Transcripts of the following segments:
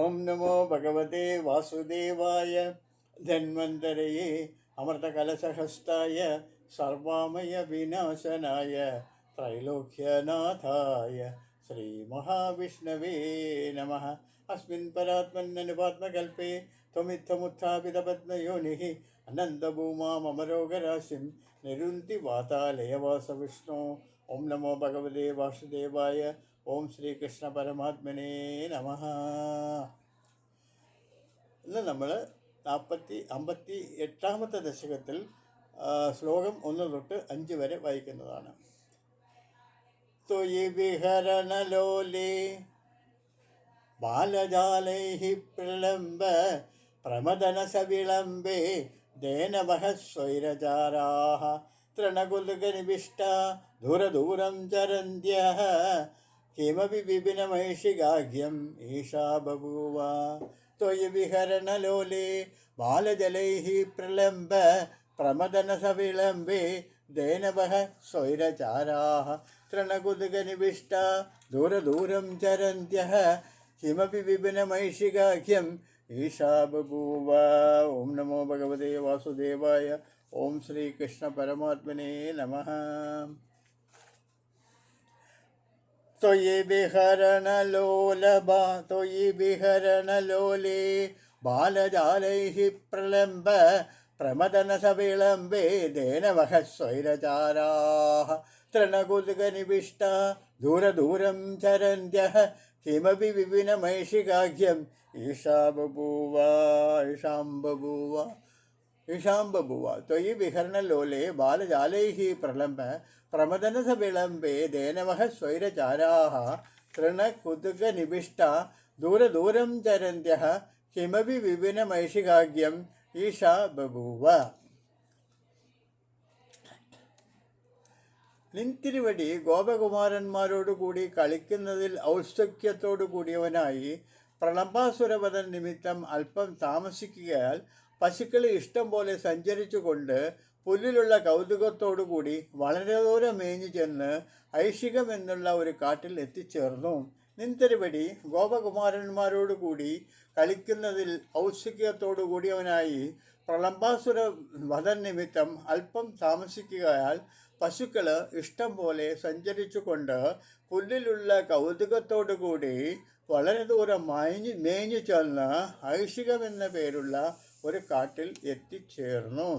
ഓം നമോ ഭഗവതേ വാസുദേവായ ധന്വന്തരയെ അമൃതകലശഹസ്തായ സർവാമയ വിനാശനായ ത്രൈലോക്യനാഥായ ശ്രീമഹാവിഷ്ണവേ നമ. അസ്മിൻ പരാത്മന്നനുപാത്മകൽപ്പേ ത്വമിത്തമുത്ഥാപിതപത്മയോനിः അനന്തഭൂമാമരോഗരാശിം നിരുന്തി വാതാലയവാസവിഷ്ണു ഓം നമോ ഭഗവതേ വാസുദേവായ ഓം ശ്രീകൃഷ്ണ പരമാത്മനേ നമ. ഇന്ന് നമ്മൾ നാൽപ്പത്തി അമ്പത്തി എട്ടാമത്തെ ദശകത്തിൽ ശ്ലോകം ഒന്ന് തൊട്ട് അഞ്ച് വരെ വായിക്കുന്നതാണ്. ത്വയി വിഹരണലോലേ ബാലജാലൈः പ്രലംബ പ്രമദനസവിളംബേ ദേനവः സ്വൈരചാരാः തൃണകുലുകനിവിഷ്ട ദൂരദൂരം ചരന്ത്യः കിമപി വിപിനമൈഷികാഹ്യം ഈശാ ബഭൂവ ത്വയി വിഹരണലോലേ ബാലജലൈः പ്രലംബ പ്രമദനസവിളംബേ ദേനവः സ്വൈരചാരാः തൃണകുലുകനിവിഷ്ട ദൂരദൂരം ചരന്ത്യः കിമപി വിപിനമൈഷികാഖ്യം ഈശാ ബഭൂവ ഓം നമോ ഭഗവതേ വാസുദേവായ ഓം ശ്രീകൃഷ്ണ പരമാത്മനേ നമ ത്വയി വിഹരണലോലബാ ത്വയി വിഹരണലോലേ. ബാലജാലൈः പ്രലംബ പ്രമദനസവിളംബേ ദേനവഹ സ്വൈരചാരാः തൃണകുലുകനിവിഷ്ട ദൂരദൂരം ചരന്ത്യः കിമപി വിപിനമൈഷികാഖ്യം ഈശാ ബഭൂവ ഈശാം ബഭൂവ ഈശാം ബഭൂവ ത്വയി വിഹരണലോലെ ബാലജാലൈः പ്രലംബ പ്രമദനസവിളംബേ ദേനവः സ്വൈരചാരാः തൃണകുതുകനിവിഷ്ട ദൂരദൂരം ചരന്ത്യः കിമപി വിപിനമൈഷികാഖ്യം ഈശാ ബഭൂവ. നിൻതിരുവടി ഗോപകുമാരന്മാരോടുകൂടി കളിക്കുന്നതിൽ ഔത്സുക്യത്തോടു കൂടിയവനായി പ്രളംബാസുരവധ നിമിത്തം അല്പം താമസിക്കുകയാൽ പശുക്കളെ ഇഷ്ടം പോലെ സഞ്ചരിച്ചുകൊണ്ട് പുല്ലിലുള്ള കൗതുകത്തോടുകൂടി വളരെ ദൂരം മേഞ്ഞു ചെന്ന് ഐഷികം എന്നുള്ള ഒരു കാട്ടിൽ എത്തിച്ചേർന്നു. നിന്തരുപടി ഗോപകുമാരന്മാരോടുകൂടി കളിക്കുന്നതിൽ ഔത്സുക്യത്തോടു കൂടിയവനായി പ്രളംബാസുര വധ നിമിത്തം അല്പം താമസിക്കുകയാൽ പശുക്കൾ ഇഷ്ടം പോലെ സഞ്ചരിച്ചുകൊണ്ട് പുല്ലിലുള്ള കൗതുകത്തോടു കൂടി വളരെ ദൂരം മാഞ്ഞു മേഞ്ഞു ചെന്ന് ഐഷികമെന്ന പേരുള്ള ഒരു കാട്ടിൽ എത്തിച്ചേർന്നു.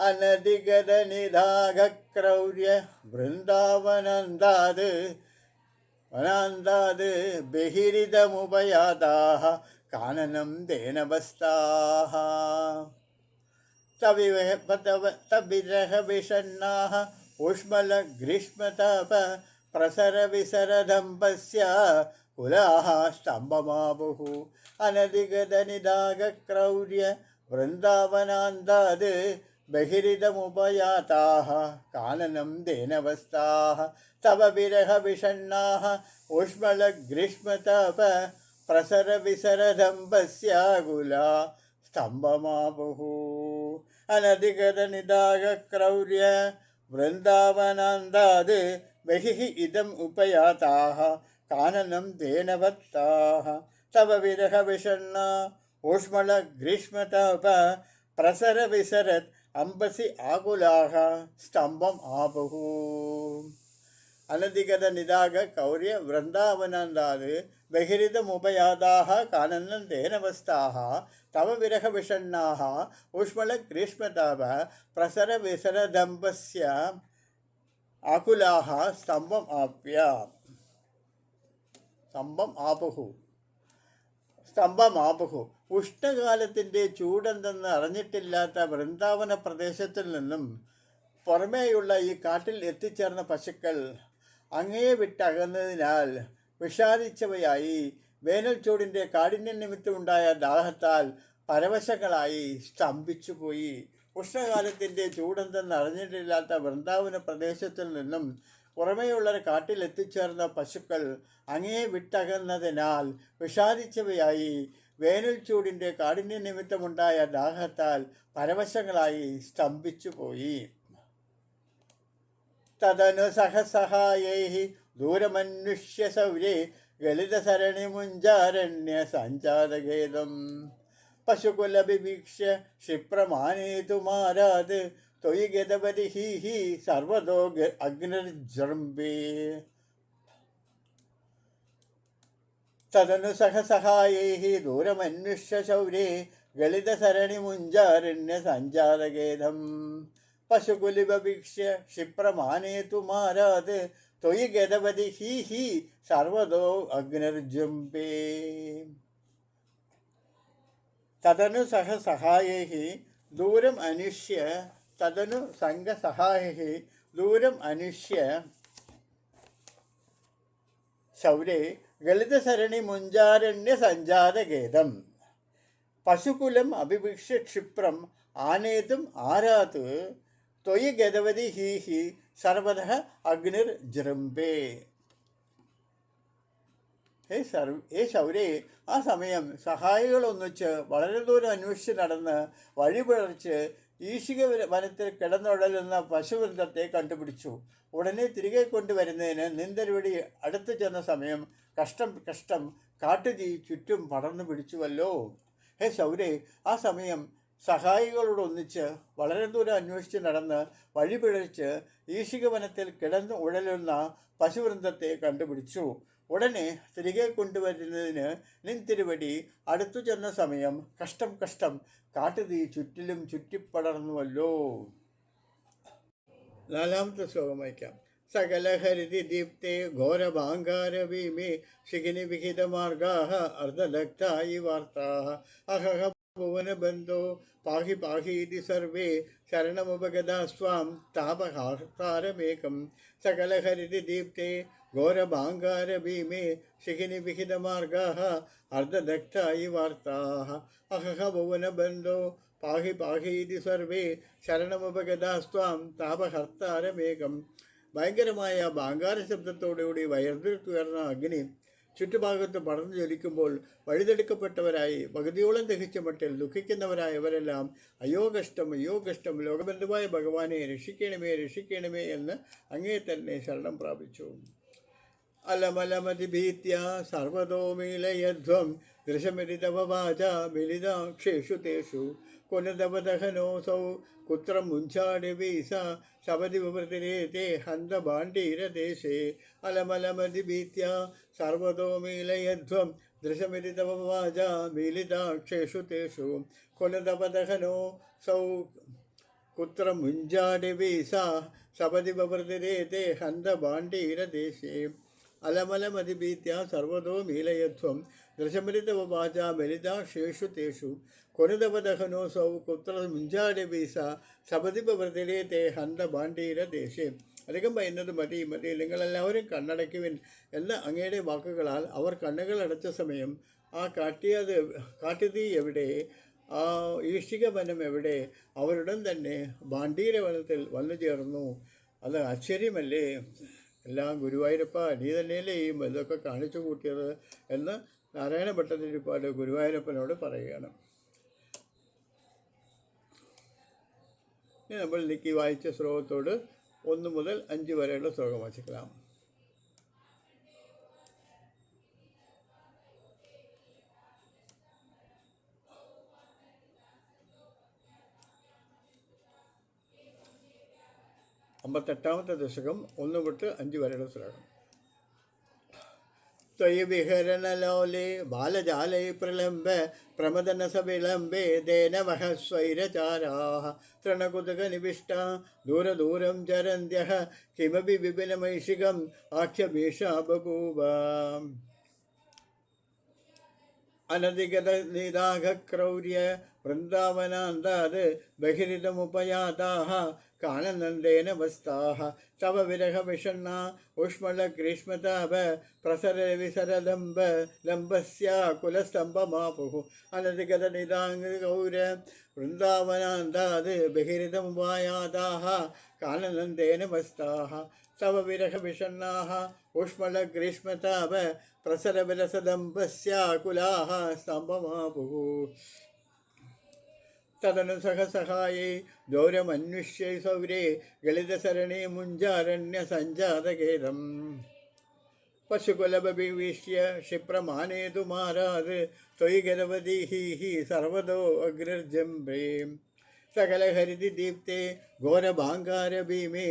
അനധികത നിധാക്രൗര്യ വൃന്ദാവനന്താത് വനാന്താത് ബഹിരിതമുപയാതാഹ കാനനം ദേനവസ്താः തവിവഹ തവ തവിരഹവിഷണ്ണാः ഊഷ്മലഗ്രീഷ്മതാപ പ്രസരവിസരദമ്പസ്യ കുലാः സ്തംഭമാവുः അനധിഗതനിദാഗക്രൗര്യ വൃന്ദാവനാന്താത് ബഹിരിതമുപയാതാഹ കാനനം ദേനവസ്താः തവ വിരഹവിഷണ്ണാः ഊഷ്മലഗ്രീഷ്മതാപ പ്രസരവിസരദമ്പസ്യാകുലാ സ്തംഭമാവുः അനധികതനിദാഗക്രൗര്യ വൃന്ദാവനാന്താത് ബഹിः ഇദം ഉപയാതാः കാനനം ദേനവത്താः തവ വിരഹവിഷണ്ണ ഊഷ്മളഗ്രീഷ്മതാപ പ്രസരവിസരത് അംബസി ആകുലാഹ സ്തംഭം ആപുഹു അനധികത നിദാഗ കൗര്യ വൃന്ദാവനന്ദാത് ബഹിരിതമുപയാതാः കാനനം ദേനവസ്താः തവ വിരഹവിഷണ്ണാः ഊഷ്മളഗ്രീഷ്മതാപ പ്രസരവിസരദമ്പസ്യ ആകുലാഹ സ്തംഭം ആപഹു. സ്തംഭം ആപഹു. ഉഷ്ണകാലത്തിന്റെ ചൂടെന്തെന്ന് അറിഞ്ഞിട്ടില്ലാത്ത വൃന്ദാവന പ്രദേശത്തിൽ നിന്നും പുറമേയുള്ള ഈ കാട്ടിൽ എത്തിച്ചേർന്ന പശുക്കൾ അങ്ങയെ വിട്ടകന്നതിനാൽ വിഷാദിച്ചവയായി വേനൽ ചൂടിന്റെ കാഠിന്യ നിമിത്തമുണ്ടായ ദാഹത്താൽ പരവശങ്ങളായി സ്തംഭിച്ചുപോയി. ഉഷ്ണകാലത്തിന്റെ ചൂടെന്തെന്ന് അറിഞ്ഞിട്ടില്ലാത്ത വൃന്ദാവന പ്രദേശത്തിൽ നിന്നും പുറമേയുള്ള കാട്ടിലെത്തിച്ചേർന്ന പശുക്കൾ അങ്ങേ വിട്ടകന്നതിനാൽ വിഷാദിച്ചവയായി. വേനൽ ചൂടിന്റെ കാഠിന്യ നിമിത്തമുണ്ടായ ദാഹത്താൽ പരവശങ്ങളായി സ്തംഭിച്ചുപോയി. തദനു സഹസഹായൈ ദൂരമന്വിഷ്യ സൗരേ ഗളിതസരണി മുഞ്ചാരണ്യ സഞ്ചാരഖേദം പശുകുലഭിഭീക്ഷ ക്ഷിപ്രമാനേതുമാരാത് ത്വയി ഗതപതി ഹി ഹി സർവതോ അഗ്നിർജൃംബേ തദനു സഹസഹായൈः ദൂരമന്വിഷ്യ ശൗരേ ഗളിതസരണിമുഞ്ചാരണ്യ സഞ്ചാരഗേധം. പശുകുലിപവീക്ഷ്യ ക്ഷിപ്രമാനേതു മാരാത് ത്വയി ഗതപതി ഹി ഹി സർവതോ അഗ്നിർജുംബേ തദനു സഹ സഹായൈः ദൂരം അനിഷ്യ തദനു സംഘസഹായി ദൂരം അനുഷ്യ ശൗരേ ഗളിതസരണി മുഞ്ചാരണ്യ സഞ്ചാരഗേതം. പശുകുലം അഭിഭിക്ഷ്യ ക്ഷിപ്രം ആനേതും ആരാത്. ത്വയി ഗതവതി ഹി ഹി സർവത അഗ്നിർ ഹേ സർ ഏ ശൗരേ ആ സമയം സഹായികളൊന്നിച്ച് വളരെ ദൂരം അന്വേഷിച്ച് നടന്ന് വഴി പിഴച്ച് ഈശിക വന- വനത്തിൽ കിടന്നുഴലുന്ന പശുവൃന്ദത്തെ കണ്ടുപിടിച്ചു. ഉടനെ തിരികെ കൊണ്ടുവരുന്നതിന് നിന്തരുവടി അടുത്തു ചെന്ന സമയം കഷ്ടം കഷ്ടം കാട്ടുതീ ചുറ്റും പടർന്നു പിടിച്ചുവല്ലോ. ഹേ ശൗരേ ആ സമയം സഹായികളോടൊന്നിച്ച് വളരെ ദൂരം അന്വേഷിച്ച് നടന്ന് വഴി പിഴച്ച് ഈശിക വനത്തിൽ കിടന്നു ഉഴലുന്ന പശുവൃന്ദത്തെ കണ്ടുപിടിച്ചു. ഉടനെ തിരികെ കൊണ്ടുവരുന്നതിന് നിൻ തിരുവടി അടുത്തു ചെന്ന സമയം കഷ്ടം കഷ്ടം കാട്ടുതീ ചുറ്റിലും ചുറ്റിപ്പടർന്നുവല്ലോ. നാലാമത്തെ ശ്ലോകം വായിക്കാം. സകലഹരിതി ദീപ്തേ ഘോരഭാങ്കാരവീമേ ശിഖിനി വിഹിതമാർഗാः അർദ്ധദഗ്ധായി വാർത്താഹ. അഹഹ ഭുവന ബന്ധോ പാഹി പാഹി പാഹീതി സർവേ ശരണമുപഗതാസ്വാം താപഹാർത്താരമേകം. സകലഹരിതി ദീപ്തേ ശിഖിനി വിഹിതമാർഗാः അർദ്ധദഗ്ധായി വാർത്താः അഹഹ ഭുവനബന്ധോ പാഹി പാഹീതി സർവേ ശരണമുപഗതാസ്വാം താപഹർത്താരമേകം. ഭയങ്കരമായ ബാങ്കാര ശബ്ദത്തോടുകൂടി വയർത്തുയർന്ന അഗ്നി ചുറ്റുഭാഗത്ത് പടർന്നു ജ്വലിക്കുമ്പോൾ വഴിതെടുക്കപ്പെട്ടവരായി പകുതിയോളം ദഹിച്ച മട്ടിൽ ദുഃഖിക്കുന്നവരായവരെല്ലാം അയ്യോ കഷ്ടം അയ്യോ കഷ്ടം ലോകബന്ധുവായ ഭഗവാനെ രക്ഷിക്കണമേ രക്ഷിക്കണമേ എന്ന് അങ്ങേ തന്നെ ശരണം പ്രാപിച്ചു. അലമലമതിഭീത്യ സർവതോ മീലയധ്വം ദൃശമിരിതവ വാച മിലിതാക്ഷേഷു തേഷു കുനതവദഹനോസൗ കുത്രം മുഞ്ചാടി വീസ സപതി വിവൃതിരേതേ ഹന്തഭാണ്ഡീരദേശേ അലമലമതിഭീത്യ സർവതോ മീലയധ്വം ദൃശമിരിതവ വാച മിലിതാക്ഷേഷു തേഷു കുനതവദഹനോ സൗ കുത്ര മുഞ്ചാടി വീസ സപതി പ്രവൃത്തിരേതേ ഹന്തഭാണ്ഡീരദേശേ അലമലമതിഭീത്യ സർവതോ മീലയധ്വം ദൃശമരിതവവാച ബലിതാക്ഷേഷു തേഷു. കൊനുതവദഹനോസൗ കുത്ര മുഞ്ചാടി വീസ. സപതി ഭാണ്ഡീര ദേശേ. അധികം പറയുന്നത് മതി മതി. നിങ്ങളെല്ലാവരും കണ്ണടയ്ക്കുവിൻ എന്ന അങ്ങയുടെ വാക്കുകളാൽ അവർ കണ്ണുകൾ അടച്ച സമയം ആ കാട്ടിയത് കാട്ടുതീ എവിടെ? ആ ഈഷ്ടിക വനം എവിടെ? അവരുടൻ തന്നെ ഭാണ്ഡീര വനത്തിൽ വന്നു ചേർന്നു അത് ആശ്ചര്യമല്ലേ? എല്ലാം ഗുരുവായൂരപ്പ നീ തന്നെയല്ലേ ഈ ഇതൊക്കെ കാണിച്ചു കൂട്ടിയത് എന്ന് നാരായണ ഭട്ടതിരിപ്പാട് ഗുരുവായൂരപ്പനോട് പറയുകയാണ്. ഇനി നമ്മൾ നിക്കി വായിച്ച ശ്ലോകത്തോട് ഒന്ന് മുതൽ അഞ്ച് വരെയുള്ള ശ്ലോകം വായിക്കണം അമ്പത്തെട്ടാമത്തെ ദശകം ഒന്ന് തൊട്ട് അഞ്ച് വരെയുള്ള ശ്ലോകം. വിഹരണ വിഹരണലോലെ ബാലജാലൈ പ്രലംബ പ്രമദനസവിളംബേ ദേനവഹ സ്വൈരചാരാः തൃണകുതുകനിവിഷ്ട ദൂരദൂരം ചരന്ത്യः കിമപി വിപിനമൈഷികം ആഖ്യഭീഷാ ബഭൂവ അനധികത നിരാഘക്രൗര്യ വൃന്ദാവനാന്താത് ബഹിരിതമുപയാതാഹ കാനന്ദേന വസ്താഹ തവ വിരഹവിഷണ്ണ ഊഷ്മളഗ്രീഷ്മതാപ പ്രസരവിസരലംബ ലംബസ്യാകുലസ്തംഭമാപുः അനധികത ഗൗര വൃന്ദാവനാന്താത് ബഹിരിതമുപായാതാः കാനന്ദേന വസ്താഹ തവ ഗ്രീഷ്മതാപ ഊഷ്മളഗ്രീഷ്മതാപ പ്രസരവിലസദംബസ്യാകുലാः സ്തംഭമാപുः തദനു സഹസഹായേ ദൗരമന്വിഷ്യൈ സൗരേ ഗളിതസരണേ മുഞ്ചാരണ്യ സഞ്ജാതകേതം പശുകുലഭീഷ്യ ക്ഷിപ്രമാനേതു മാരാത് ത്വയി ഗരവതി ഹി ഹി സർവതോ അഗ്രജംഭേ സകലഹരിതി ദീപ്തെ ഘോരഭാങ്കാരഭീമേ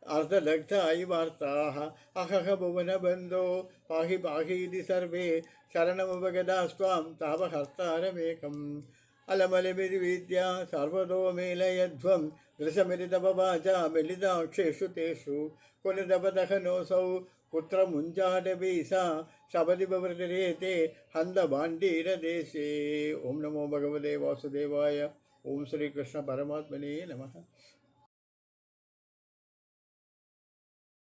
ശിഖിനിമിഹിരമാർഗാः അർദ്ധദഗ്ധായി വാർത്താः അഹഹ ഭുവനബന്ധോ. പാഹി പാഹീതി സർവേ. ശരണമുപഗതാസ്ത്വാം താപഹർത്താരമേകം. അലമലമിതിവിദ്യ സർവതോ മേലയധ്വം ദൃശമിരിതപവാച മിലിതാക്ഷേഷു തേഷു. കുലിതപദഹനോസൗ. പുത്രമുഞ്ചാടബീസ ശബരി ബവൃതിരേത്തെ ഹന്തഭാണ്ഡീരദേശേ ഓം നമോ ഭഗവതേ വാസുദേവായ. ഓം ശ്രീകൃഷ്ണ പരമാത്മനേ നമഃ.